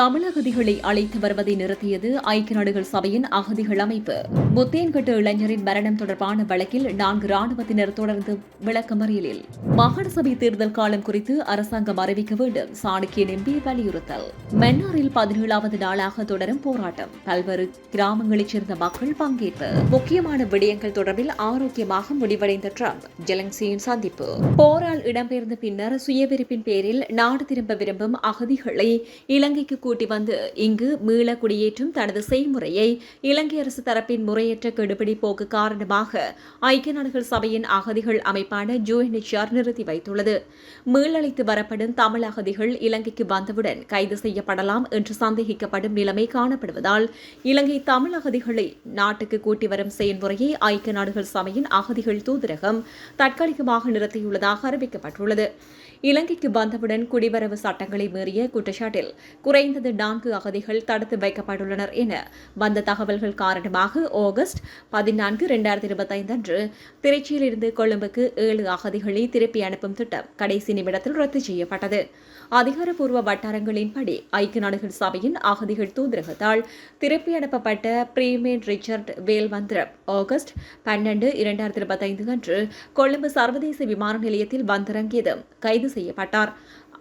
தமிழகதிகளை அழைத்து வருவதை நிறுத்தியது ஐக்கிய நாடுகள் சபையின் அகதிகள் அமைப்பு. முத்தேன்கட்டு இளைஞரின் மரணம் தொடர்பான வழக்கில் நான்கு ராணுவத்தினர் தொடர்ந்து விளக்கமறியலில். மாகாண சபை தேர்தல் காலம் குறித்து அரசாங்கம் அறிவிக்க வேண்டும் சாணக்கியன் எம்பி வலியுறுத்தல். மன்னாரில் பதினேழாவது நாளாக தொடரும் போராட்டம். பல்வேறு கிராமங்களைச் சேர்ந்த மக்கள் பங்கேற்பு. முக்கியமான விடயங்கள் தொடர்பில் ஆரோக்கியமாக முடிவடைந்த ட்ரம்ப். ஜெலங்சியின் சந்திப்பு. போரால் இடம்பெயர்ந்த பின்னர் சுயவிருப்பின் பேரில் நாடு திரும்ப விரும்பும் அகதிகளை இலங்கைக்கு கூட்டி வந்து இங்கு மீள குடியேற்றும் தனது செய்முறையை இலங்கை அரசு தரப்பின் முறையற்ற கெடுபிடி போக்கு காரணமாக ஐக்கிய நாடுகள் சபையின் அகதிகள் அமைப்பான ஜூஎன்ஹெச்ஆர் நிறுத்தி வைத்துள்ளது. மீளழைத்து வரப்படும் தமிழ் அகதிகள் இலங்கைக்கு வந்தவுடன் கைது செய்யப்படலாம் என்று சந்தேகிக்கப்படும் நிலைமை காணப்படுவதால் இலங்கை தமிழ் அகதிகளை நாட்டுக்கு கூட்டி வரும் செயல்முறையை ஐக்கிய நாடுகள் சபையின் அகதிகள் தூதரகம் தற்காலிகமாக நிறுத்தியுள்ளதாக அறிவிக்கப்பட்டுள்ளது. இலங்கைக்கு வந்தவுடன் குடிவரவு சட்டங்களை மீறிய குற்றச்சாட்டில் குறைந்தது நான்கு அகதிகள் தடுத்து வைக்கப்பட்டுள்ளனர் என வந்த தகவல்கள் காரணமாக ஆகஸ்ட் பதினான்கு இரண்டாயிரத்தி இருபத்தைந்து அன்று திருச்சியிலிருந்து கொழும்புக்கு ஏழு அகதிகளை திருப்பி அனுப்பும் திட்டம் கடைசி நிமிடத்தில் ரத்து செய்யப்பட்டது. அதிகாரப்பூர்வ வட்டாரங்களின்படி ஐக்கிய நாடுகள் சபையின் அகதிகள் தூதரகத்தால் திருப்பி அனுப்பப்பட்ட பிரீமேன் ரிச்சர்ட் வேல்வந்திரம் ஆகஸ்ட் பன்னெண்டு இரண்டாயிரத்தி இருபத்தைந்து அன்று கொழும்பு சர்வதேச விமான நிலையத்தில் வந்திறங்கியதும் கைது செய்யப்பட்டார்.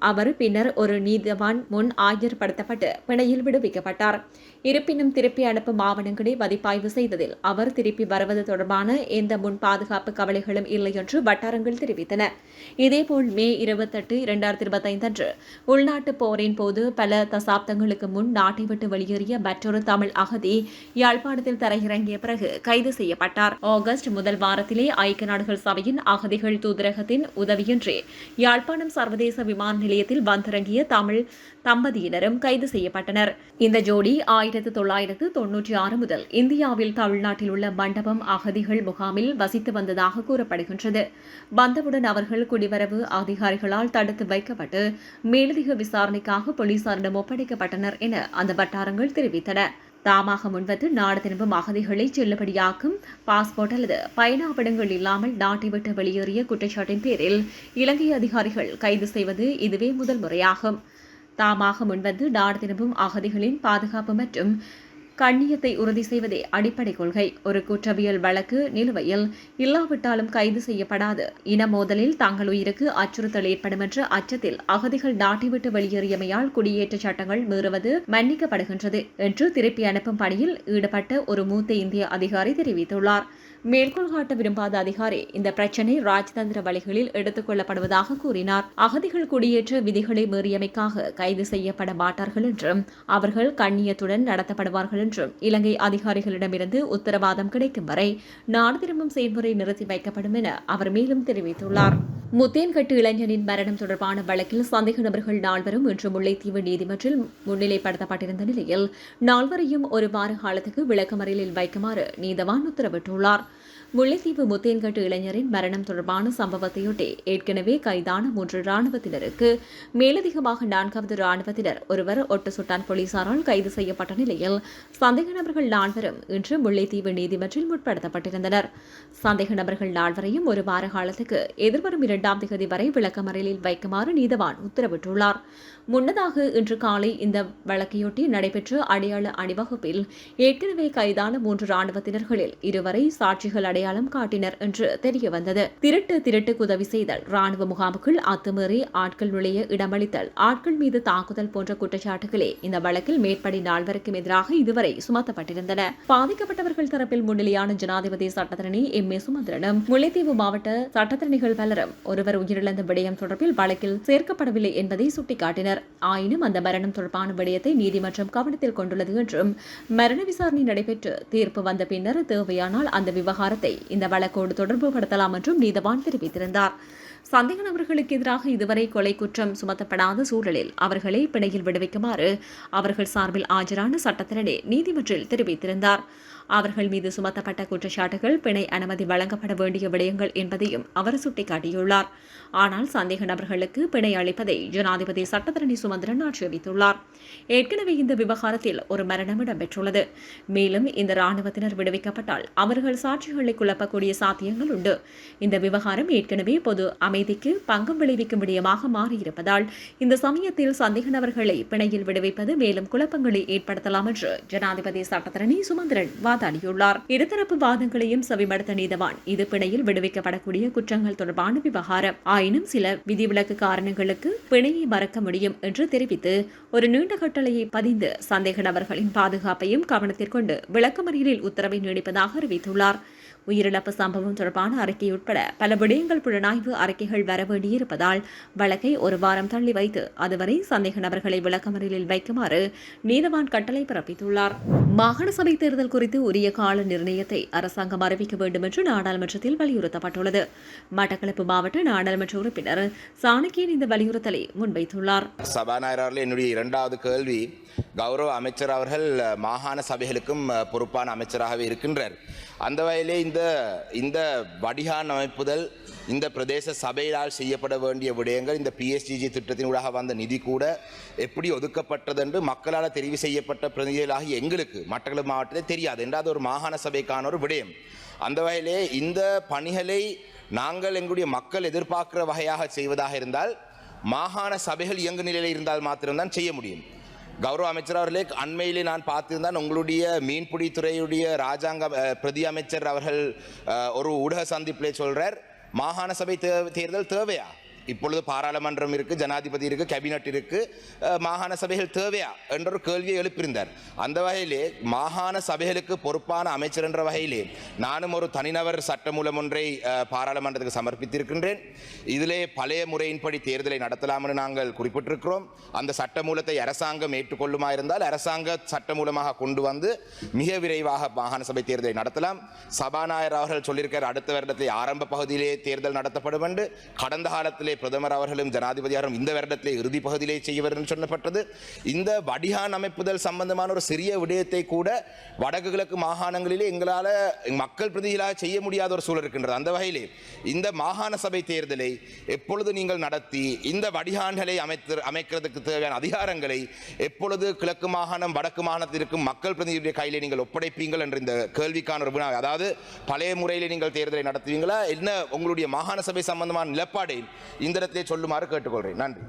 அவர் பின்னர் ஒரு நீதிவான் முன் ஆஜர்படுத்தப்பட்டு பிணையில் விடுவிக்கப்பட்டார். இருப்பினும் திருப்பி அனுப்பும் ஆவணங்களை மதிப்பாய்வு செய்ததில் அவர் திருப்பி வருவது தொடர்பான எந்த முன் பாதுகாப்பு கவலைகளும் இல்லை என்று வட்டாரங்கள் தெரிவித்தன. இதேபோல் மே இருபத்தெட்டு இரண்டாயிரத்தி இருபத்தைந்து அன்று உள்நாட்டுப் போரின் போது பல தசாப்தங்களுக்கு முன் நாட்டை விட்டு வெளியேறிய மற்றொரு தமிழ் அகதி யாழ்ப்பாணத்தில் தரையிறங்கிய பிறகு கைது செய்யப்பட்டார். ஆகஸ்ட் முதல் வாரத்திலே ஐக்கிய நாடுகள் சபையின் அகதிகள் தூதரகத்தின் உதவியின்றி யாழ்ப்பாணம் சர்வதேச விமான நிலையத்தில் வந்திறங்கிய தமிழ் தம்பதியினரும் கைது செய்யப்பட்டனர். இந்த ஜோடி ஆயிரத்து தொள்ளாயிரத்து தொன்னூற்றி ஆறு முதல் இந்தியாவில் தமிழ்நாட்டில் உள்ள மண்டபம் அகதிகள் முகாமில் வசித்து வந்ததாக கூறப்படுகின்றது. வந்தவுடன் அவர்கள் குடிவரவு அதிகாரிகளால் தடுத்து வைக்கப்பட்டு மேலதிக விசாரணைக்காக போலீசாரிடம் ஒப்படைக்கப்பட்டனர் என அந்த வட்டாரங்கள் தெரிவித்தன. தாமாக முன்வந்து நாடு திரும்பும் அகதிகளை செல்லுபடியாக்கும் பாஸ்போர்ட் அல்லது பயண ஆவணங்கள் இல்லாமல் நாட்டை விட்டு வெளியேறிய குற்றச்சாட்டின் பேரில் இலங்கை அதிகாரிகள் கைது செய்வது இதுவே முதல் முறையாகும். தாமாக முன்வந்து நாடு திரும்பும் அகதிகளின் பாதுகாப்பு மற்றும் கண்ணியத்தை உறுதி செய்வதே அடிப்படை கொள்கை. ஒரு குற்றவியல் வழக்கு நிலுவையில் இல்லாவிட்டாலும் கைது செய்யப்படாது. இன மோதலில் தங்கள் உயிருக்கு அச்சுறுத்தல் ஏற்படும் என்ற அச்சத்தில் அகதிகள் நாட்டை விட்டு வெளியேறியமையால் குடியேற்ற சட்டங்கள் மீறுவது மன்னிக்கப்படுகின்றது என்று திருப்பி அனுப்பும் பணியில் ஈடுபட்ட ஒரு மூத்த இந்திய அதிகாரி தெரிவித்துள்ளார். மேற்கோள் காட்ட விரும்பாத அதிகாரி இந்த பிரச்சினை ராஜதந்திர வழிகளில் எடுத்துக் கொள்ளப்படுவதாக கூறினார். அகதிகள் குடியேற்ற விதிகளை மீறியமைக்காக கைது செய்யப்பட மாட்டார்கள் என்றும் அவர்கள் கண்ணியத்துடன் நடத்தப்படுவார்கள் என்றும் இலங்கை அதிகாரிகளிடமிருந்து உத்தரவாதம் கிடைக்கும் வரை நாடு திரும்பும் செயல்முறை நிறுத்தி வைக்கப்படும் என அவர் மேலும் தெரிவித்துள்ளார். முத்தேன்கட்டு இளைஞனின் மரணம் தொடர்பான வழக்கில் சந்தேக நபர்கள் நால்வரும் இன்று முல்லைத்தீவு நீதிமன்றில் முன்னிலைப்படுத்தப்பட்டிருந்த நிலையில் நால்வரையும் ஒரு வார காலத்துக்கு விளக்கமறியலில் வைக்குமாறு நீதவான் உத்தரவிட்டுள்ளார். முல்லைத்தீவு முத்தேன்கட்டு இளைஞரின் மரணம் தொடர்பான சம்பவத்தையொட்டி ஏற்கனவே கைதான மூன்று ராணுவத்தினருக்கு மேலதிகமாக நான்காவது ராணுவத்தினர் ஒருவர் ஒட்டுசுட்டான் போலீசாரால் கைது செய்யப்பட்ட நிலையில் சந்தேக நபர்கள் நால்வரும் இன்று முல்லைத்தீவு நீதிமன்றில் முற்படுத்தப்பட்டிருந்தனர். சந்தேக நபர்கள் நால்வரையும் ஒரு வார காலத்துக்கு எதிர்வரும் இரண்டாம் தேதி வரை விளக்கமறையில் வைக்குமாறு நீதவான் உத்தரவிட்டுள்ளார். முன்னதாக இன்று காலை இந்த வழக்கையொட்டி நடைபெற்ற அடையாள அணிவகுப்பில் ஏற்கனவே கைதான மூன்று ராணுவத்தினர்களில் இருவரை சாட்சிகள் அடையாளம் காட்டினர் என்று தெரியவந்தது. திருட்டு திருட்டுக்கு உதவி செய்தல் ராணுவ முகாமுக்குள் அத்துமீறி ஆட்கள் நுழைய இடமளித்தல் ஆட்கள் மீது தாக்குதல் போன்ற குற்றச்சாட்டுகளே இந்த வழக்கில் மேற்படி நால்வருக்கும் எதிராக இதுவரை சுமத்தப்பட்டிருந்தன. பாதிக்கப்பட்டவர்கள் தரப்பில் முன்னிலையான ஜனாதிபதி சட்டத்தரணி எம். ஏ. சுமந்திரனும் முல்லைத்தீவு மாவட்ட சட்டத்தரணிகள் பலரும் ஒருவர் உயிரிழந்த விடயம் தொடர்பில் வழக்கில் சேர்க்கப்படவில்லை என்பதை சுட்டிக்காட்டினர். ஆயினும் அந்த மரணம் தொடர்பான விடயத்தை நீதிமன்றம் கவனத்தில் கொண்டுள்ளது என்றும் மரண விசாரணை நடைபெற்று தீர்ப்பு வந்த பின்னர் தேவையானால் அந்த விவகாரத்தை இந்த வழக்கோடு தொடர்பு படுத்தலாம் என்றும் நீதவான் தெரிவித்திருந்தார். சந்தேக நபர்களுக்கு எதிராக இதுவரை கொலை குற்றம் சுமத்தப்படாத சூழலில் அவர்களை பிணையில் விடுவிக்குமாறு அவர்கள் சார்பில் ஆஜரான சட்டத்தினரே நீதிமன்றில் தெரிவித்திருந்தார். அவர்கள் மீது சுமத்தப்பட்ட குற்றச்சாட்டுகள் பிணை அனுமதி வழங்கப்பட வேண்டிய விடயங்கள் என்பதையும் அவர் சுட்டிக்காட்டியுள்ளார். ஆனால் சந்தேக நபர்களுக்கு பிணை அளிப்பதை ஜனாதிபதி சட்டத்தரணி சுமந்திரன் ஆட்சேபித்துள்ளார். ஏற்கனவே இந்த விவகாரத்தில் ஒரு மரணம் இடம்பெற்றுள்ளது. மேலும் இந்த ராணுவத்தினர் விடுவிக்கப்பட்டால் அவர்கள் சாட்சிகளை குழப்பக்கூடிய சாத்தியங்கள் உண்டு. இந்த விவகாரம் ஏற்கனவே பொது அமைதிக்கு பங்கம் விளைவிக்கும் விடயமாக மாறியிருப்பதால் இந்த சமயத்தில் சந்தேக நபர்களை பிணையில் விடுவிப்பது மேலும் குழப்பங்களை ஏற்படுத்தலாம் என்று ஜனாதிபதி சட்டத்தரணி சுமந்திரன் வாதாடியுள்ளார் இருதரப்பு வாதங்களையும் செவிமடுத்த நீதவான். இது பிணையில் விடுவிக்கப்படக்கூடிய குற்றங்கள் தொடர்பான விவகாரம். ஆயினும் சில விதிவிலக்கு காரணங்களுக்கு பிணையை மறக்க முடியும் என்று தெரிவித்து ஒரு நீண்ட கட்டளையை பதிந்து சந்தேக நபர்களின் பாதுகாப்பையும் கவனத்திற்கொண்டு விளக்கமறியலில் உத்தரவை நீடிப்பதாக அறிவித்துள்ளார். உயிரிழப்பு சம்பவம் தொடர்பான அறிக்கை உட்பட பல விடயங்கள் புலனாய்வு அறிக்கைகள் வர வேண்டியிருப்பதால் வழக்கை ஒரு வாரம் தள்ளி வைத்து அதுவரை சந்தேக நபர்களை விளக்கமறியலில் வைக்குமாறு நீதவான் கட்டளை பிறப்பித்துள்ளார். மாகாண சபை தேர்தல் குறித்து உரிய கால நிர்ணயத்தை அரசாங்கம் அறிவிக்க வேண்டும் என்று நாடாளுமன்றத்தில் வலியுறுத்தப்பட்டுள்ளது. மட்டக்களப்பு மாவட்ட நாடாளுமன்ற உறுப்பினர் சாணக்கியன் இந்த வலியுறுத்தலை முன்வைத்துள்ளார். சபாநாயகர் என்னுடைய இரண்டாவது கேள்வி கௌரவ அமைச்சர் அவர்கள் மாகாண சபைகளுக்கும் பொறுப்பான அமைச்சராகவே இருக்கின்றார். அந்த வகையிலே இந்த இந்த வடிகான் அமைப்புதல் இந்த பிரதேச சபையால் செய்யப்பட வேண்டிய விடயங்கள் இந்த பிஎஸ்டிஜி திட்டத்தினூடாக வந்த நிதி கூட எப்படி ஒதுக்கப்பட்டது என்று மக்களால் தெரிவு செய்யப்பட்ட பிரதிநிதிகளாகி எங்களுக்கு மட்டக்களப்பு மாவட்டத்தில் தெரியாது என்றால் அது ஒரு மாகாண சபைக்கான ஒரு விடயம். அந்த வகையிலே இந்த பணிகளை நாங்கள் எங்களுடைய மக்கள் எதிர்பார்க்கிற வகையாக செய்வதாக இருந்தால் மாகாண சபைகள் இயங்கு நிலையில் இருந்தால் மாத்திரம்தான் செய்ய முடியும். கௌரவ அமைச்சர் அவர்களே அண்மையிலே நான் பார்த்திருந்தான் உங்களுடைய மீன்பிடி துறையுடைய ராஜாங்க பிரதி அமைச்சர் அவர்கள் ஒரு ஊடக சந்திப்பிலே சொல்றார் மாகாண சபை தேர்தல் தேவையா? இப்பொழுது பாராளுமன்றம் இருக்கு ஜனாதிபதி இருக்கு கேபினட் இருக்கு. மாகாண சபைகள் தேவையா? என்ற ஒரு கேள்வியை எழுப்பியிருந்தார். அந்த வகையிலே மாகாண சபைகளுக்கு பொறுப்பான அமைச்சர் என்ற வகையிலே நானும் ஒரு தனிநபர் சட்டமூலம் ஒன்றை பாராளுமன்றத்துக்கு சமர்ப்பித்திருக்கின்றேன். இதிலே பழைய முறையின்படி தேர்தலை நடத்தலாம் என்று நாங்கள் குறிப்பிட்டிருக்கிறோம். அந்த சட்டமூலத்தை அரசாங்கம் ஏற்றுக்கொள்ளுமா இருந்தால் அரசாங்க சட்டமூலமாக கொண்டு வந்து மிக விரைவாக மாகாண சபை தேர்தலை நடத்தலாம். சபாநாயகர் அவர்கள் சொல்லியிருக்கார் அடுத்த வருடத்தை ஆரம்ப பகுதியிலே தேர்தல் நடத்தப்படும் என்று. கடந்த காலத்திலே பிரதமர் அவர்களும் ஜனாதிபதி அவர்களும் இந்த வருடத்திலே இறுதி பகுதியிலே செய்யவர் என்று சொல்லப்பட்டது. இந்த வடிகான் அமைப்புதல் சம்பந்தமான ஒரு சிறிய விடயத்தை கூட வடக்கு கிழக்கு மாகாணங்களிலே எங்களால் மக்கள் பிரதிகளாக செய்ய முடியாத ஒரு சூழல் இருக்கின்றது. அந்த வகையிலே இந்த மாகாண சபை தேர்தலை எப்பொழுது நீங்கள் நடத்தி இந்த வடிகான்களை அமைத்து அமைக்கிறதுக்கு தேவையான அதிகாரங்களை எப்பொழுது கிழக்கு மாகாணம் வடக்கு மாகாணத்தில் இருக்கும் மக்கள் பிரதிநிதியுடைய கையிலே நீங்கள் ஒப்படைப்பீங்கள் என்ற இந்த கேள்விக்கான ஒரு வினா அதாவது பழைய முறையில் நீங்கள் தேர்தலை நடத்துவீங்களா? என்ன உங்களுடைய மாகாண சபை சம்பந்தமான நிலப்பாடை இந்த இடத்திலே சொல்லுமாறு கேட்டுக்கொள்கிறேன். நன்றி.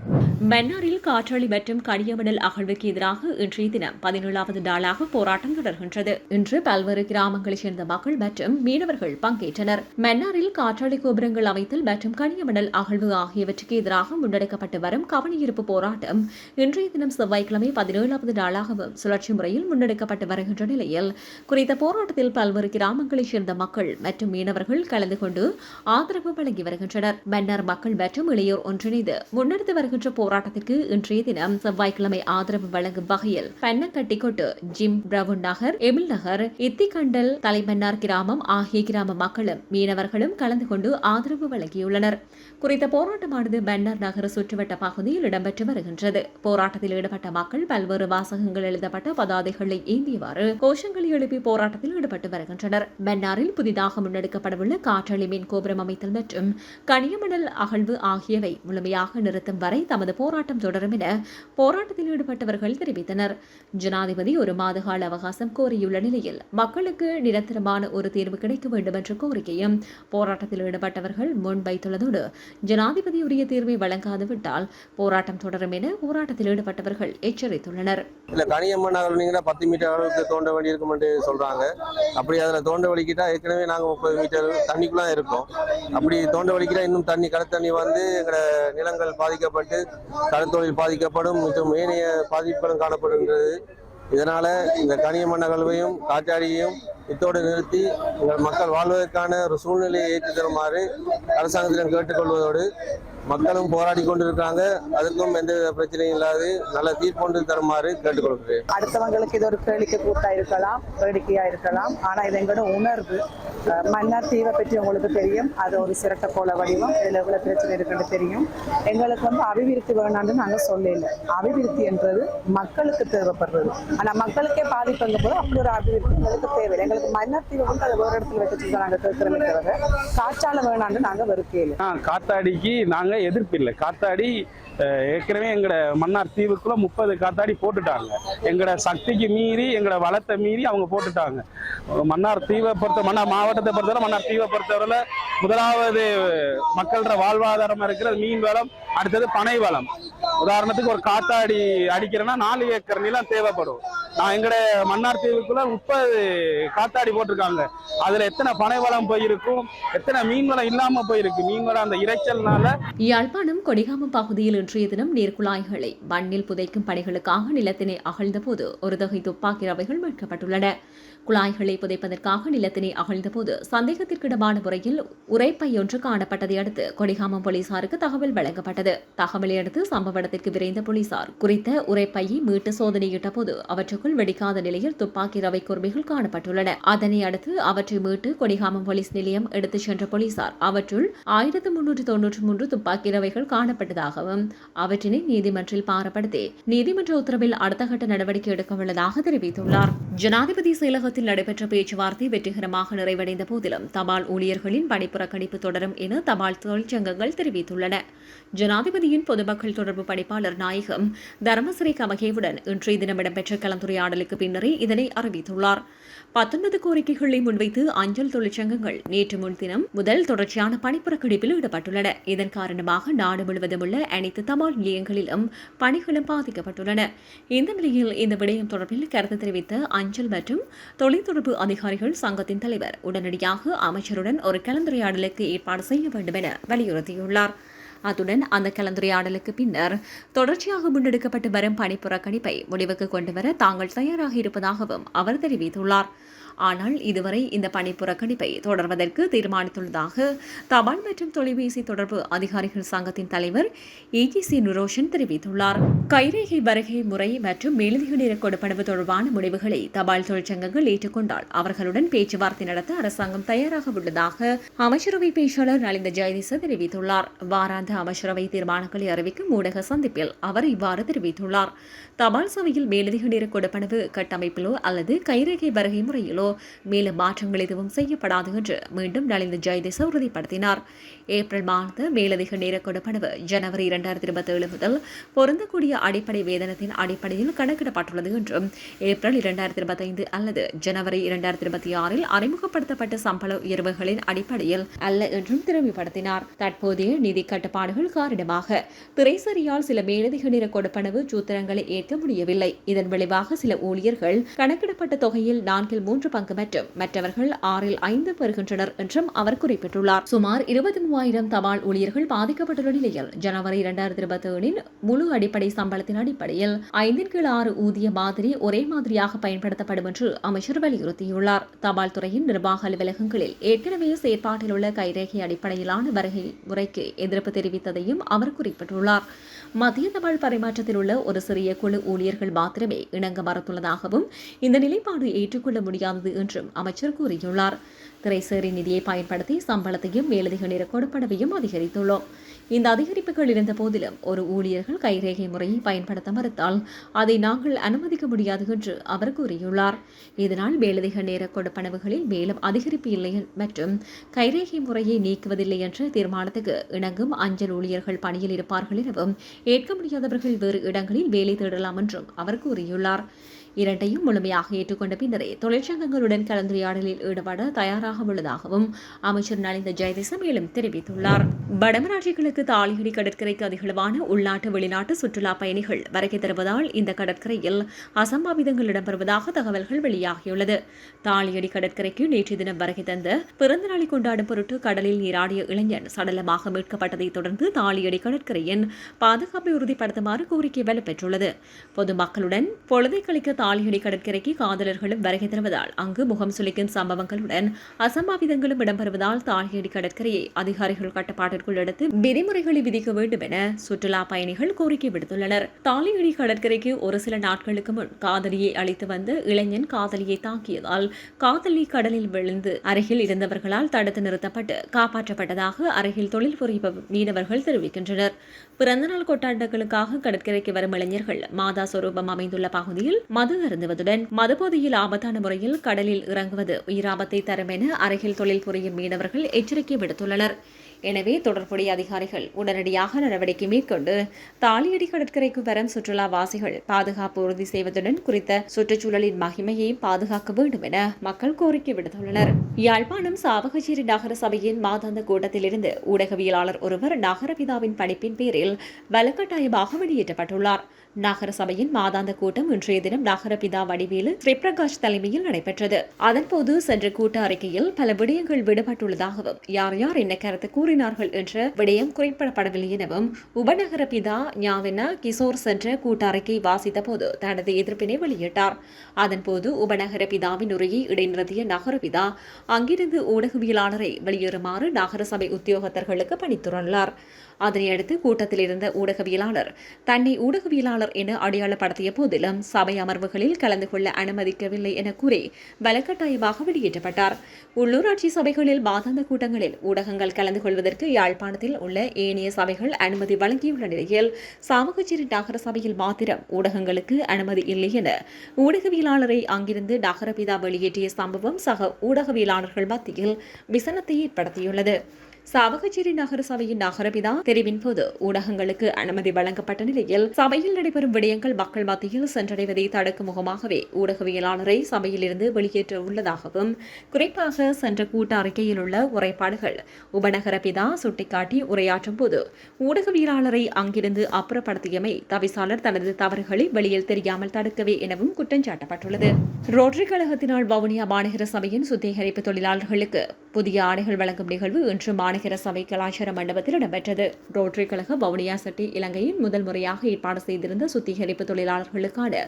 மன்னாரில் காற்றாழி மற்றும் கனியமணல் அகழ்வுக்கு எதிராக இன்றைய தினம் பதினேழாவது நாளாக போராட்டம் தொடர்கின்றது. இன்று பல்வேறு கிராமங்களைச் சேர்ந்த மக்கள் மற்றும் மீனவர்கள் பங்கேற்றனர். மன்னாரில் காற்றாலி கோபுரங்கள் அமைத்தல் மற்றும் கனியமணல் அகழ்வு ஆகியவற்றுக்கு எதிராக முன்னெடுக்கப்பட்டு வரும் கவனஈர்ப்பு போராட்டம் இன்றைய தினம் செவ்வாய்க்கிழமை பதினேழாவது நாளாகவும் சுழற்சி முறையில் முன்னெடுக்கப்பட்டு வருகின்ற நிலையில் குறித்த போராட்டத்தில் பல்வேறு கிராமங்களைச் சேர்ந்த மக்கள் மற்றும் மீனவர்கள் கலந்து கொண்டு ஆதரவு வழங்கி வருகின்றனர். மன்னார் மக்கள் மற்றும் இளையோர் ஒன்றிணைந்து முன்னெடுத்து வருகின்ற போராட்டத்திற்கு இன்றைய தினம் செவ்வாய்க்கிழமை ஆதரவு வழங்கும் வகையில் பென்னக்கட்டிக்கொட்டு Jim Brown Nagar Emil Nagar Ithikandal Talaimannar கிராமம் ஆகிய கிராம மக்களும் மீனவர்களும் கலந்து கொண்டு ஆதரவு வழங்கியுள்ளனர். குறித்த போராட்டமானது மன்னார் நகர சுற்றுவட்ட பகுதியில் இடம்பெற்று வருகின்றது. போராட்டத்தில் ஈடுபட்ட மக்கள் பல்வேறு வாசகங்கள் எழுதப்பட்ட பதாதைகளை ஏந்தியவாறு கோஷங்களை எழுப்பி போராட்டத்தில் ஈடுபட்டு வருகின்றனர். மன்னாரில் புதிதாக முன்னெடுக்கப்படவுள்ள காற்றளி மின் கோபுரம் அமைத்தல் மற்றும் கனியமணல் அகழ்வு ஆகியவை முழுமையாக நிறுத்தும் வரை தமது போராட்டம் தொடரும் என போராட்டத்தில் ஈடுபட்டவர்கள் தெரிவித்தனர். ஜனாதிபதி ஒரு மாத கால அவகாசம் கோரியுள்ள நிலையில் மக்களுக்கு நிரந்தரமான ஒரு தீர்வு கிடைக்க வேண்டும் என்ற கோரிக்கையும் போராட்டத்தில் ஈடுபட்டவர்கள் முன்வைத்துள்ளதோடு ஜனாதிபதி உரிய தீர்வை வழங்காது விட்டால் போராட்டம் தொடரும் என போராட்டத்தில் ஈடுபட்டவர்கள் எச்சரித்துள்ளனர். இல்ல கனியம்மன் பத்து மீட்டர் அளவுக்கு தோண்ட வேண்டியிருக்குமென்று சொல்றாங்க. அப்படி அதுல தோண்ட வலிக்கிட்டா ஏற்கனவே நாங்க முப்பது மீட்டர் தண்ணிக்குள்ள இருக்கோம். அப்படி தோண்ட வலிக்கிட்டா இன்னும் தண்ணி கடத்தண்ணி வந்து எங்களோட நிலங்கள் பாதிக்கப்பட்டு கடற்தொழில் பாதிக்கப்படும் மற்றும் ஏனைய பாதிப்புகளும் காணப்படுகின்றது. இதனால இந்த கனியம்மன் நகழ்வையும் காற்றாடியையும் இத்தோடு நிறுத்தி எங்கள் மக்கள் வாழ்வதற்கான ஒரு சூழ்நிலையை ஏற்றி தருமாறு அரசாங்கத்திடம் கேட்டுக்கொள்வதோடு மக்களும் போராடி கொண்டிருக்காங்க அதுக்கும் எந்த பிரச்சனையும் இல்லாது நல்ல தீர்ப்பு தருமாறு கேட்டுக்கொள்கிறேன். அடுத்தவங்களுக்கு இது ஒரு கேளிக்கை கூட்டா இருக்கலாம் வேடிக்கையா இருக்கலாம். ஆனா இது எங்களோட உணர்வு. மன்னார் தீவை பற்றி உங்களுக்கு தெரியும். அது ஒரு சிரட்ட போல வடிவம். இதுல எவ்வளவு பிரச்சனை இருக்குன்னு தெரியும். எங்களுக்கு வந்து அபிவிருத்தி வேணாம்னு நாங்க சொல்லல. அபிவிருத்தி என்றது மக்களுக்கு தேவைப்படுறது. ஆனா மக்களுக்கே பாதிப்புங்க போது அப்படி ஒரு அபிவிருத்தி எங்களுக்கு தேவை எங்களுக்கு மன்னார் தீவை வந்து அதை வேறு இடத்துல வச்சுட்டு நாங்க கேட்கிறோமே. காற்றால வேணாம்னு நாங்க வெறுக்கையில ஆ, காத்தாடிக்கு எதிர்ப்பு இல்லை. காத்தாடி ஏற்கனவே எங்கட மன்னார் தீவுக்குள்ள முப்பது காத்தாடி போட்டுட்டாங்க. எங்கட சக்திக்கு மீறி எங்கட வளத்தை மீறி அவங்க போட்டுட்டாங்க. மன்னார் தீவை பொறுத்த மன்னார் மாவட்டத்தை பொறுத்தவரை மன்னார் தீவை பொறுத்தவரையில முதலாவது மக்களோட வாழ்வாதாரம் இருக்கிறது மீன் வளம் அடுத்தது பனை வளம். உதாரணத்துக்கு ஒரு காத்தாடி அடிக்கிறேன்னா நாலு ஏக்கர் நிலம் தேவைப்படும். நான் எங்கட மன்னார் தீவுக்குள்ள முப்பது காத்தாடி போட்டிருக்காங்க. அதுல எத்தனை பனை வளம் போயிருக்கும் எத்தனை மீன் வளம் இல்லாம போயிருக்கு மீன் வளம் அந்த இறைச்சல்னால யாழ்ப்பாணம் கொடிகாமம் பகுதியில் இன்றைய தினம் நீர்க்குழாய்களை மண்ணில் புதைக்கும் பணிகளுக்காக நிலத்தினை அகழ்ந்த போது ஒரு தொகை துப்பாக்கி ரவைகள் மீட்கப்பட்டுள்ளன. குழாய்களை புதைப்பதற்காக நிலத்தினை அகழ்ந்தபோது சந்தேகத்திற்கிடமான முறையில் உரைப்பை ஒன்று காணப்பட்டதை அடுத்து கொடிகாமம் போலீசாருக்கு தகவல் வழங்கப்பட்டது. தகவலை அடுத்து சம்பவ இடத்திற்கு விரைந்த போலீசார் குறித்த உரைப்பையை மீட்டு சோதனையிட்ட போது அவற்றுக்குள் வெடிக்காத நிலையில் துப்பாக்கி ரவை குர்மைகள் காணப்பட்டுள்ளன. அதனை அடுத்து அவற்றை மீட்டு கொடிகாமம் போலீஸ் நிலையம் எடுத்துச் சென்ற போலீசார் அவற்றுள் ஆயிரத்து முன்னூற்று தொன்னூற்று மூன்று துப்பாக்கி ரவைகள் காணப்பட்டதாகவும் அவற்றினை நீதிமன்றில் பாரப்படுத்தி நீதிமன்ற உத்தரவில் அடுத்த கட்ட நடவடிக்கை எடுக்க உள்ளதாக தெரிவித்துள்ளார். ஜனாதிபதி செயலகத்தில் நடைபெற்ற பேச்சுவார்த்தை வெற்றிகரமாக நிறைவடைந்த போதிலும் தபால் ஊழியர்களின் பணிப்புறக்கணிப்பு தொடரும் என தபால் தொழிற்சங்கங்கள் தெரிவித்துள்ளன. ஜனாதிபதியின் பொதுமக்கள் தொடர்பு பணிப்பாளர் நாயகம் தர்மசிறை கமகேவுடன் இன்றைய தினம் இடம்பெற்ற கலந்துரையாடலுக்கு பின்னரே இதனை அறிவித்துள்ளார். பத்தொன்பது கோரிக்கைகளை முன்வைத்து அஞ்சல் தொழிற்சங்கங்கள் நேற்று முன்தினம் முதல் தொடர்ச்சியான பணிப்புறக்கணிப்பில் ஈடுபட்டுள்ளன. இதன் காரணமாக நாடு முழுவதும் உள்ள அனைத்து தபால் நிலையங்களிலும் பணிகளும் பாதிக்கப்பட்டுள்ளன. இந்த நிலையில் இந்த விடயம் தொடர்பில் கருத்து தெரிவித்த அஞ்சல் மற்றும் தொலைத்தொடர்பு அதிகாரிகள் சங்கத்தின் தலைவர் உடனடியாக அமைச்சருடன் ஒரு கலந்துரையாடலுக்கு ஏற்பாடு செய்ய வேண்டும் என வலியுறுத்தியுள்ளார். அத்துடன் அந்த கலந்துரையாடலுக்கு பின்னர் தொடர்ச்சியாக முன்னெடுக்கப்பட்டு வரும் பணி புறக்கணிப்பை முடிவுக்கு கொண்டுவர தாங்கள் தயாராக இருப்பதாகவும் அவர் தெரிவித்துள்ளார். ஆனால் இதுவரை இந்த பணி புறக்கணிப்பை தொடர்வதற்கு தீர்மானித்துள்ளதாக தபால் மற்றும் தொலைபேசி தொடர்பு அதிகாரிகள் சங்கத்தின் தலைவர் ஏஜிசி நுரோஷன் தெரிவித்துள்ளார். கைரேகை வருகை முறை மற்றும் மேலதிக நிற கொடுப்பனவு தொடர்பான முடிவுகளை தபால் தொழிற்சங்கங்கள் ஏற்றுக்கொண்டால் அவர்களுடன் பேச்சுவார்த்தை நடத்த அரசாங்கம் தயாராக உள்ளதாக அமைச்சரவை பேச்சாளர் நலிந்த ஜெயதிச தெரிவித்துள்ளார். வாராந்த அமைச்சரவை தீர்மானங்களை அறிவிக்கும் ஊடக சந்திப்பில் அவர் இவ்வாறு தெரிவித்துள்ளார். தபால் சபையில் மேலதிக நேர கொடுப்பனவு கட்டமைப்பிலோ அல்லது கைரேகை வருகை முறையிலோ மேலும் மாற்றங்கள் எதுவும் செய்யப்படாது என்று மீண்டும் நலிந்த ஜெயதிச உறுதிப்படுத்தினார். ஏப்ரல் மாத மேலதிக நேர கொடுப்பனவு ஜனவரி இரண்டாயிரத்தி இருபத்தி ஏழு முதல் பொருந்தக்கூடிய அடிப்படை வேதனத்தின் அடிப்படையில் கணக்கிடப்பட்டுள்ளது என்றும் ஏப்ரல் இரண்டாயிரத்தி இருபத்தைந்து அல்லது ஜனவரி இரண்டாயிரத்தி இருபத்தி ஆறில் அறிமுகப்படுத்தப்பட்ட சம்பள உயர்வுகளின் அடிப்படையில் அல்ல என்றும் திரும்பிப்படுத்தினார் தற்போதைய நிதி கட்டுப்பாடுகள் காரணமாக திரைசரியால் சில மேலதிக நேர கொடுப்பனவு சூத்திரங்களை ஏற்க முடியவில்லை. இதன் விளைவாக சில ஊழியர்கள் கணக்கிடப்பட்ட தொகையில் நான்கில் மூன்று பங்கு மற்றும் மற்றவர்கள் ஆறில் ஐந்து பெறுகின்றனர் என்றும் அவர் குறிப்பிட்டுள்ளார். சுமார் இருபத்தி மூவாயிரம் தபால் ஊழியர்கள் பாதிக்கப்பட்டுள்ள நிலையில் ஜனவரி இரண்டாயிரத்தி இருபத்தி ஏழின் முழு அடிப்படை சம்பளத்தின் அடிப்படையில் ஐந்தின் கீழ் ஆறு ஊதிய மாதிரி ஒரே மாதிரியாக பயன்படுத்தப்படும் என்று அமைச்சர் வலியுறுத்தியுள்ளார். தபால் துறையின் நிர்வாக அலுவலகங்களில் ஏற்கனவே செயற்பாட்டில் உள்ள கைரேகை அடிப்படையிலான வருகை முறைக்கு எதிர்ப்பு தெரிவித்ததையும் அவர் குறிப்பிட்டுள்ளார். மத்திய தபால் பரிமாற்றத்தில் உள்ள ஒரு சிறிய குழு ஊழியர்கள் மாத்திரமே இணங்க மறுத்துள்ளதாகவும் இந்த நிலைப்பாடு ஏற்றுக்கொள்ள முடியாதது என்றும் அமைச்சர் கூறியுள்ளார். திரைசேரி நிதியை பயன்படுத்தி சம்பளத்தையும் மேலதிக நேர கொடுப்பனவையும் அதிகரித்துள்ளோம். இந்த அதிகரிப்புகள் இருந்த போதிலும் ஒரு ஊழியர்கள் கைரேகை முறையை பயன்படுத்த மறுத்தால் அதை நாங்கள் அனுமதிக்க முடியாது என்று அவர் கூறியுள்ளார். இதனால் மேலதிக நேர கொடுப்பனவுகளில் மேலும் அதிகரிப்பு இல்லை மற்றும் கைரேகை முறையை நீக்குவதில்லை என்ற தீர்மானத்துக்கு இணங்கும் அஞ்சல் ஊழியர்கள் பணியில் இருப்பார்கள் எனவும் ஏற்க முடியாதவர்கள் வேறு இடங்களில் வேலை தேடலாம் என்றும் அவர் கூறியுள்ளார். இரண்டையும் முழுமையாக ஏற்றுக்கொண்ட பின்னரே தொழிற்சங்கங்களுடன் கலந்துரையாடலில் ஈடுபட தயாராக உள்ளதாகவும் அமைச்சர் நலிந்த ஜெயதிச மேலும் தெரிவித்துள்ளார். வடமராட்சிகளுக்கு தாலியடி கடற்கரைக்கு அதிகளவான உள்நாட்டு வெளிநாட்டு சுற்றுலா பயணிகள் வருகை தருவதால் இந்த கடற்கரையில் அசம்பாவிதங்கள் இடம்பெறுவதாக தகவல்கள் வெளியாகியுள்ளது. தாலியடி கடற்கரைக்கு நேற்று தினம் வருகை தந்த பிறந்த நாளை கொண்டாடும் பொருட்டு கடலில் நீராடிய இளைஞன் சடலமாக மீட்கப்பட்டதைத் தொடர்ந்து தாலியடி கடற்கரையின் பாதுகாப்பை உறுதிப்படுத்துமாறு கோரிக்கை வலுப்பெற்றுள்ளது. பொதுமக்களுடன் பொழுதை கழிக்க தாலியடி கடற்கரைக்கு காதலர்களும் வருகை தருவதால் அங்கு முகம் சுளிக்கும் சம்பவங்களுடன் அசம்பாவிதங்களும் இடம்பெறுவதால் தாலியடி கடற்கரையை அதிகாரிகள் கட்டுப்பாட்டிற்குள் எடுத்து விதிமுறைகளை விதிக்க வேண்டும் என சுற்றுலா பயணிகள் கோரிக்கை விடுத்துள்ளனர். தாலியடி கடற்கரைக்கு ஒரு சில நாட்களுக்கு முன் காதலியை அழைத்து வந்த இளைஞன் காதலியை தாக்கியதால் காதலி கடலில் விழுந்து அருகில் இருந்தவர்களால் தடுத்து நிறுத்தப்பட்டு காப்பாற்றப்பட்டதாக அருகில் தொழில் புரியும் மீனவர்கள் தெரிவிக்கின்றனர். பிறந்தநாள் கொண்டாட்டங்களுக்காக கடற்கரைக்கு வரும் இளைஞர்கள் மாதா சொரூபம் அமைந்துள்ள பகுதியில் மது அருந்துவதுடன் மதுபோதையில் ஆபத்தான முறையில் கடலில் இறங்குவது உயிராபத்தை தரும் என அருகில் தொழில் புரியும் மீனவர்கள் எச்சரிக்கை விடுத்துள்ளனர். எனவே தொடர்புடைய அதிகாரிகள் உடனடியாக நடவடிக்கை மேற்கொண்டு தாலியடி கடற்கரைக்கு வரும் சுற்றுலாவாசிகள் பாதுகாப்பு உறுதி செய்வதுடன் குறித்த சுற்றுச்சூழலின் மகிமையை பாதுகாக்க வேண்டும் என மக்கள் கோரிக்கை விடுத்துள்ளனர். யாழ்ப்பாணம் சாவகச்சேரி நகர சபையின் மாதாந்த கூட்டத்திலிருந்து ஊடகவியலாளர் ஒருவர் நகரபிதாவின் பணிப்பின் பேரில் வலுக்கட்டாயமாக வெளியேற்றப்பட்டுள்ளார். நகர சபையின் மாதாந்த கூட்டம் இன்றைய தினம் நகரபிதா வடிவேலு ஸ்ரீபிரகாஷ் தலைமையில் நடைபெற்றது. அதன்போது சென்ற கூட்ட அறிக்கையில் பல விடயங்கள் விடுபட்டுள்ளதாகவும் யார் யார் என்ன கருத்து கூறினார்கள் என்ற விடயம் குறிப்பிடப்படவில்லை எனவும் உபநகர பிதா ஞாவென கிஷோர் சென்ற கூட்ட அறிக்கை வாசித்த போது தனது எதிர்ப்பினை வெளியிட்டார். அதன்போது உபநகர பிதாவின் உரையை இடைநிறுத்திய நகரபிதா அங்கிருந்து ஊடகவியலாளரை வெளியேறுமாறு நகரசபை உத்தியோகத்தர்களுக்கு பணித்துள்ளார் அதனையடுத்து கூட்டத்தில் இருந்த ஊடகவியலாளர் தன்னை ஊடகவியலாளர் என அடையாளப்படுத்திய போதிலும் சபை அமர்வுகளில் கலந்து கொள்ள அனுமதிக்கவில்லை என கூறி வலக்கட்டாயமாக வெளியேற்றப்பட்டார். உள்ளூராட்சி சபைகளில் மாதாந்த கூட்டங்களில் ஊடகங்கள் கலந்து கொள்வதற்கு யாழ்ப்பாணத்தில் உள்ள ஏனைய சபைகள் அனுமதி வழங்கியுள்ள நிலையில் சாமகச்சேரி நகர சபையில் மாத்திரம் ஊடகங்களுக்கு அனுமதி இல்லை என ஊடகவியலாளரை அங்கிருந்து நகரபிதா வெளியேற்றிய சம்பவம் சக ஊடகவியலாளர்கள் மத்தியில் விசனத்தை ஏற்படுத்தியுள்ளது. சாவகச்சேரி நகர சபையின் நகரபிதா தெரிவின் போது ஊடகங்களுக்கு அனுமதி வழங்கப்பட்ட நிலையில் சபையில் நடைபெறும் விடயங்கள் மக்கள் மத்தியில் சென்றடைவதை தடுக்கும் முகமாகவே ஊடகவியலாளரை சபையிலிருந்து வெளியேற்ற உள்ளதாகவும் குறிப்பாக சென்ற கூட்ட அறிக்கையில் உள்ள உரைப்பாடுகள் உபநகர பிதா சுட்டிக்காட்டி உரையாற்றும் போது ஊடகவியலாளரை அங்கிருந்து அப்புறப்படுத்தியமை தவிசாளர் தனது தவறுகளை வெளியில் தெரியாமல் தடுக்கவே எனவும் குற்றம் சாட்டப்பட்டுள்ளது. ரோட்டரி கழகத்தினால் வவுனியா மாநகர சபையின் சுத்திகரிப்பு தொழிலாளர்களுக்கு புதிய ஆடைகள் வழங்கும் நிகழ்வு இன்று மாநகர சபை கலாச்சார மண்டபத்தில் இடம்பெற்றது. ரோட்டரி கழக வவுனியா சட்டி இலங்கையின் முதல் முறையாக ஏற்பாடு செய்திருந்த சுத்திகரிப்பு தொழிலாளர்களுக்கான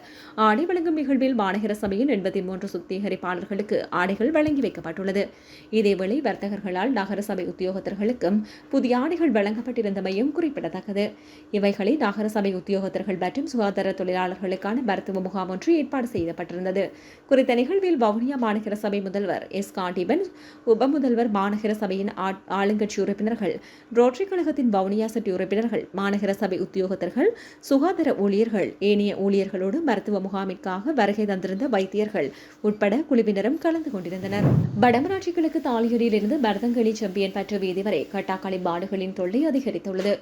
ஆடை வழங்கும் நிகழ்வில் மாநகர சபையின் எண்பத்தி மூன்று சுத்திகரிப்பாளர்களுக்கு ஆடைகள் வழங்கி வைக்கப்பட்டுள்ளது. இதேவேளை வர்த்தகர்களால் நகர சபை உத்தியோகத்தர்களுக்கும் புதிய ஆடைகள் வழங்கப்பட்டிருந்தமையும் குறிப்பிடத்தக்கது. இவைகளை நகர சபை உத்தியோகத்தர்கள் மற்றும் சுகாதார தொழிலாளர்களுக்கான மருத்துவ முகாம் ஒன்று ஏற்பாடு செய்யப்பட்டிருந்தது குறித்த நிகழ்வில் வவுனியா மாநகர சபை முதல்வர் எஸ். காண்டிபன் உப முதல்வர் மாநகர சபையின் ஆளுங்க ஆளுங்கட்சி உறுப்பினர்கள் ரோட்டரி கழகத்தின் வவுனியா சட்டி உறுப்பினர்கள் மாநகர சபை உத்தியோகத்தர்கள் சுகாதார ஊழியர்கள் ஏனைய ஊழியர்களோடு மருத்துவ முகாமிற்காக வருகை தந்திருந்த வைத்தியர்கள் உட்பட குழுவினரும் கலந்து கொண்டிருந்தனர். வடமராட்சி கிழக்கு தாலியூரிலிருந்து மருதங்களி செம்பியன் பெற்ற வீதி வரை கட்டாக்காளி மாடுகளின் தொல்லை அதிகரித்துள்ளது.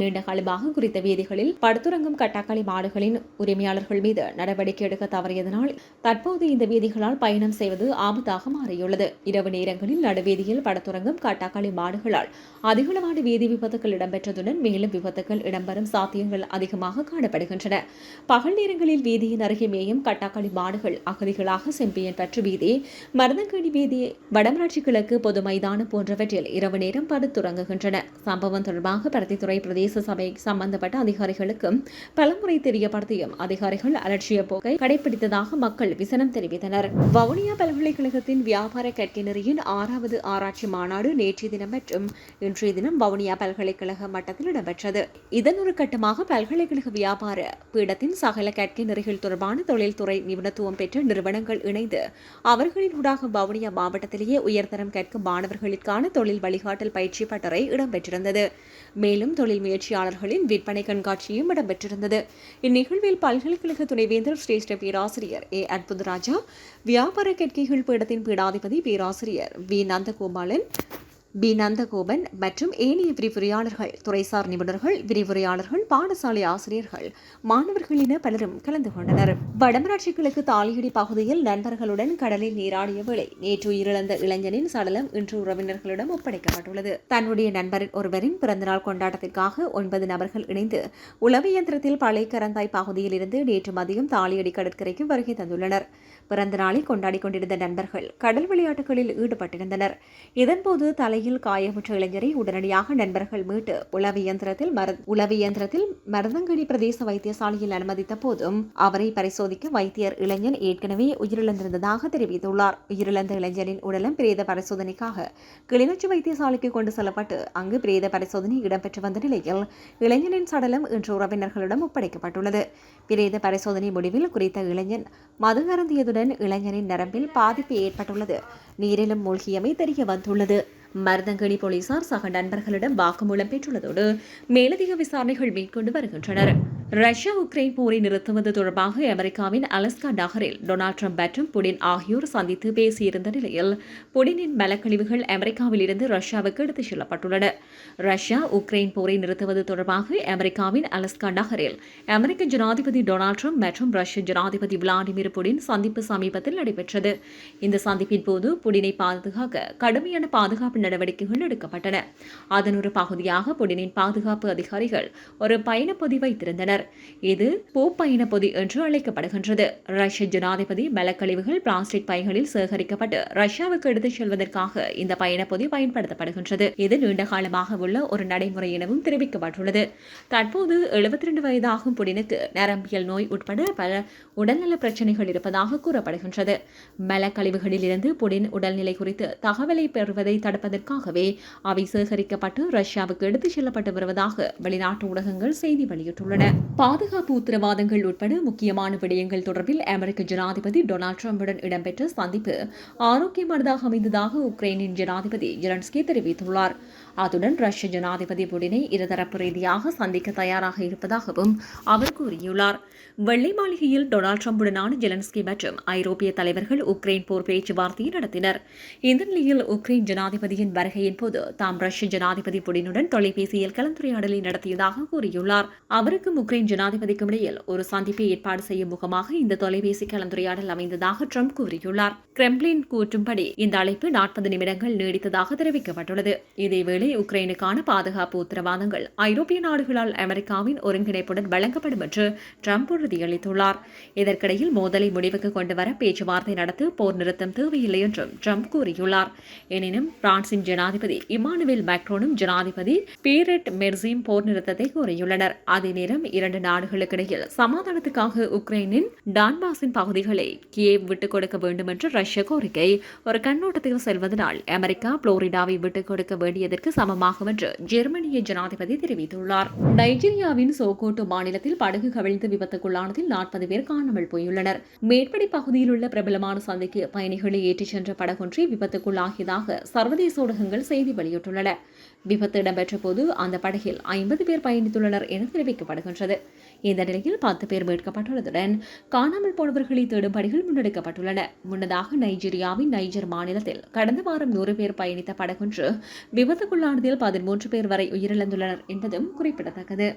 நீண்ட காலமாக குறித்த வீதிகளில் படுத்துறங்கும் கட்டாக்காளி மாடுகளின் உரிமையாளர்கள் மீது நடவடிக்கை எடுக்க தவறியதனால் தற்போது இந்த வீதிகளால் பயணம் செய்வது ஆபத்தாக மாறியுள்ளது. இரவு நேரங்களில் நடுவீதியில் படுத்துறங்கும் மாடுகள் மாடுகளால் அதிகளவான வீதி விபத்துகள் இடம்பெற்றதுடன் மேலும் விபத்துகள் இடம்பெறும் சாத்தியங்கள் அதிகமாக காணப்படுகின்றன. பகல் நேரங்களில் வீதியின் அருகே மேயும் கட்டாக்களி மாடுகள் அகதிகளாக செம்பியன் பற்று வீதி மருதங்கேணி வீதி வடமராட்சி கிழக்கு பொது மைதானம் போன்றவற்றில் இரவு நேரம் படுத்துறங்குகின்றன சம்பவம் தொடர்பாக பருத்தித்துறை பிரதேச சபை சம்பந்தப்பட்ட அதிகாரிகளுக்கும் பலமுறை தெரியப்படுத்தியும் அதிகாரிகள் அலட்சிய போக்கை கடைபிடித்ததாக மக்கள் விசனம் தெரிவித்தனர். வவுனியா பல்கலைக்கழகத்தின் வியாபார கட்டினரியின் ஆறாவது ஆராய்ச்சி மாநாடு நேற்று தினம் மற்றும் இன்றைய தினம் வவுனியா பல்கலைக்கழக மட்டத்தில் இடம்பெற்றது. இதன் ஒரு கட்டமாக பல்கலைக்கழக வியாபார பீடத்தின் சகல கற்கை நெறிகள் தொடர்பான தொழில்துறை நிபுணத்துவம் பெற்ற நிறுவனங்கள் இணைந்து அவர்களின் ஊடாக வவுனியா மாவட்டத்திலேயே உயர்தரம் கற்கும் மாணவர்களுக்கான தொழில் வழிகாட்டல் பயிற்சி பட்டறை இடம்பெற்றிருந்தது. மேலும் தொழில் முயற்சியாளர்களின் விற்பனை கண்காட்சியும் இடம்பெற்றிருந்தது. இந்நிகழ்வில் பல்கலைக்கழக துணைவேந்தர் சிரேஷ்ட பேராசிரியர் ஏ. அற்புதராஜா வியாபார கற்கைகள் பீடத்தின் பீடாதிபதி பேராசிரியர் வி. நந்தகோபாலன் பி. நந்தகோபன் மற்றும் ஏனைய விரிவுரையாளர்கள் துறைசார் நிபுணர்கள் விரிவுரையாளர்கள் பாடசாலை ஆசிரியர்கள் மாணவர்கள் என பலரும் கலந்து கொண்டனர். வடமராட்சி கிழக்கு தாலியடி பகுதியில் நண்பர்களுடன் கடலில் நீராடிய வேளை நேற்று உயிரிழந்த இளைஞனின் சடலம் இன்று உறவினர்களிடம் ஒப்படைக்கப்பட்டுள்ளது. தன்னுடைய நண்பரின் ஒருவரின் பிறந்தநாள் கொண்டாட்டத்திற்காக ஒன்பது நபர்கள் இணைந்து உளவு இயந்திரத்தில் பழைய கரந்தாய் பகுதியில் இருந்து நேற்று மதியம் தாலியடி கடற்கரைக்கு வருகை தந்துள்ளனர். பிறந்த நாளை கொண்டிருந்த நண்பர்கள் கடல் விளையாட்டுகளில் ஈடுபட்டிருந்தனர். இதன்போது தலை சாலையில் காயமுற்ற இளைஞரை உடனடியாக நண்பர்கள் மீட்டு உளவு இயந்திரத்தில் மரு உளவு இயந்திரத்தில் மருதங்கடி பிரதேச வைத்தியசாலையில் அனுமதித்த போதும் அவரை பரிசோதிக்க வைத்தியர் இளைஞன் ஏற்கனவே உயிரிழந்திருந்ததாக தெரிவித்துள்ளார். உயிரிழந்த இளைஞரின் உடலம் பிரேத பரிசோதனைக்காக கிளிநொச்சி வைத்தியசாலைக்கு கொண்டு செல்லப்பட்டு அங்கு பிரேத பரிசோதனை இடம்பெற்று வந்த நிலையில் இளைஞனின் சடலம் இன்று உறவினர்களிடம் ஒப்படைக்கப்பட்டுள்ளது. பிரேத பரிசோதனை முடிவில் குறித்த இளைஞன் மது அருந்தியதுடன் இளைஞனின் நரம்பில் பாதிப்பு ஏற்பட்டுள்ளது. நீரிலும் மூழ்கியமை தெரிய வந்துள்ளது. மருதங்கணி போலீசார் சக நண்பர்களிடம் வாக்குமூலம் பெற்றுள்ளதோடு மேலதிக விசாரணைகள் மேற்கொண்டு வருகின்றனர். ரஷ்யா உக்ரைன் போரை நிறுத்துவது தொடர்பாக அமெரிக்காவின் அலஸ்கா நகரில் டொனால்ட் ட்ரம்ப் மற்றும் புடின் ஆகியோர் சந்தித்து பேசியிருந்த நிலையில் புடினின் மலக்கழிவுகள் அமெரிக்காவில் இருந்து ரஷ்யாவுக்கு எடுத்துச் செல்லப்பட்டுள்ளன. ரஷ்யா உக்ரைன் போரை நிறுத்துவது தொடர்பாக அமெரிக்காவின் அலஸ்கா நகரில் அமெரிக்க ஜனாதிபதி டொனால்ட் ட்ரம்ப் மற்றும் ரஷ்ய ஜனாதிபதி விளாடிமிர் புடின் சந்திப்பு சமீபத்தில் நடைபெற்றது. இந்த சந்திப்பின் போது புடினை பாதுகாக்க கடுமையான பாதுகாப்பு நடவடிக்கைகள் எடுக்கப்பட்டன. அதன் ஒரு பகுதியாக புடினின் பாதுகாப்பு அதிகாரிகள் ஒரு பயணப்பொதி கொண்டுள்ளனர் இது பூ பயணப்பொதி என்று அழைக்கப்படுகின்றது. ரஷ்ய ஜனாதிபதி மலக்கழிவுகள் பிளாஸ்டிக் பைகளில் சேகரிக்கப்பட்டு ரஷ்யாவுக்கு எடுத்துச் செல்வதற்காக இந்த பயணப்பொதி பயன்படுத்தப்படுகின்றது. இது நீண்ட காலமாக உள்ள ஒரு நடைமுறை எனவும் தெரிவிக்கப்பட்டுள்ளது. தற்போது எழுபத்தி ரெண்டு வயதாகும் புடினுக்கு நரம்பியல் நோய் உட்பட பல உடல்நல பிரச்சனைகள் இருப்பதாக கூறப்படுகின்றது. மலக்கழிவுகளில் இருந்து புடின் உடல்நிலை குறித்து தகவலை பெறுவதை தடுப்பதற்காகவே அவை சேகரிக்கப்பட்டு ரஷ்யாவுக்கு எடுத்துச் செல்லப்பட்டு வருவதாக வெளிநாட்டு ஊடகங்கள் செய்தி வெளியிட்டுள்ளன. பாதுகாப்பு உத்தரவாதங்கள் உட்பட முக்கியமான விடயங்கள் தொடர்பில் அமெரிக்க ஜனாதிபதி டொனால்ட் ட்ரம்புடன் இடம்பெற்ற சந்திப்பு ஆரோக்கியமானதாக அமைந்ததாக உக்ரைனின் ஜனாதிபதி ஜெலன்ஸ்கி தெரிவித்துள்ளார். அத்துடன் ரஷ்ய ஜனாதிபதி புடினை இருதரப்பு ரீதியாக சந்திக்க தயாராக இருப்பதாகவும் அவர் கூறியுள்ளார். வெள்ளை மாளிகையில் டொனால்ட் ட்ரம்புடனான ஜெலன்ஸ்கி மற்றும் ஐரோப்பிய தலைவர்கள் உக்ரைன் போர் பேச்சுவார்த்தையை நடத்தினர். இந்த நிலையில் உக்ரைன் ஜனாதிபதியின் வருகையின் போது தாம் ரஷ்ய ஜனாதிபதி புடினுடன் தொலைபேசியில் கலந்துரையாடலை நடத்தியதாக கூறியுள்ளார். அவருக்கும் உக்ரைன் ஜனாதிபதிக்கும் இடையில் ஒரு சந்திப்பை ஏற்பாடு செய்யும் முகமாக இந்த தொலைபேசி கலந்துரையாடல் அமைந்ததாக ட்ரம்ப் கூறியுள்ளார். கிரெம்ளின் கூற்றும்படி இந்த அழைப்பு நாற்பது நிமிடங்கள் நீடித்ததாக தெரிவிக்கப்பட்டுள்ளது. இதேவேளை உக்ரைனுக்கான பாதுகாப்பு உத்தரவாதங்கள் ஐரோப்பிய நாடுகளால் அமெரிக்காவின் ஒருங்கிணைப்புடன் வழங்கப்படும் என்று ட்ரம்ப் உறுதியளித்துள்ளார். இதற்கிடையில் மோதலை முடிவுக்கு கொண்டுவர பேச்சுவார்த்தை நடத்த போர் நிறுத்தம் தேவையில்லை என்றும் ட்ரம்ப் கூறியுள்ளார். எனினும் பிரான்சின் ஜனாதிபதி இமானுவேல் மேக்ரோனும் ஜனாதிபதி பீரெட் மெர்சியும் போர் நிறுத்தத்தை கூறியுள்ளனர் அதே நேரம் இரண்டு நாடுகளுக்கிடையில் சமாதானத்துக்காக உக்ரைனின் டான்பாஸின் பகுதிகளை கியேவ் விட்டுக் கொடுக்க வேண்டும் என்று ரஷ்ய கோரிக்கை. ஒரு கண்ணோட்டத்தில் செல்வதனால் அமெரிக்கா புளோரிடாவை விட்டுக் கொடுக்க வேண்டியதற்கு சமமாகும் என்று ஜெர்மனிய ஜனாதிபதி தெரிவித்துள்ளார். நைஜீரியாவின் சோகோட்டோ மாநிலத்தில் படகு கவிழ்ந்து விபத்துக்குள்ளானதில் நாற்பது பேர் காணாமல் போயுள்ளனர். மேற்படி பகுதியில் உள்ள பிரபலமான சந்தைக்கு பயணிகளை ஏற்றிச் சென்ற படகொன்றி விபத்துக்குள்ளாகியதாக சர்வதேச ஊடகங்கள் செய்தி வெளியிட்டுள்ளன. விபத்து இடம்பெற்ற போது அந்த படகில் ஐம்பது பேர் பயணித்துள்ளனர் என தெரிவிக்கப்படுகின்றது. இந்த நிலையில் பத்து பேர் மீட்கப்பட்டுள்ளதுடன் காணாமல் போனவர்களை தேடும் பணிகள் முன்னெடுக்கப்பட்டுள்ளன. முன்னதாக நைஜீரியாவின் நைஜர் மாநிலத்தில் கடந்த வாரம் நூறு பேர் பயணித்த படகொன்று விபத்துக்குள்ளானதில் பதிமூன்று பேர் வரை உயிரிழந்துள்ளனர் என்பதும் குறிப்பிடத்தக்கது.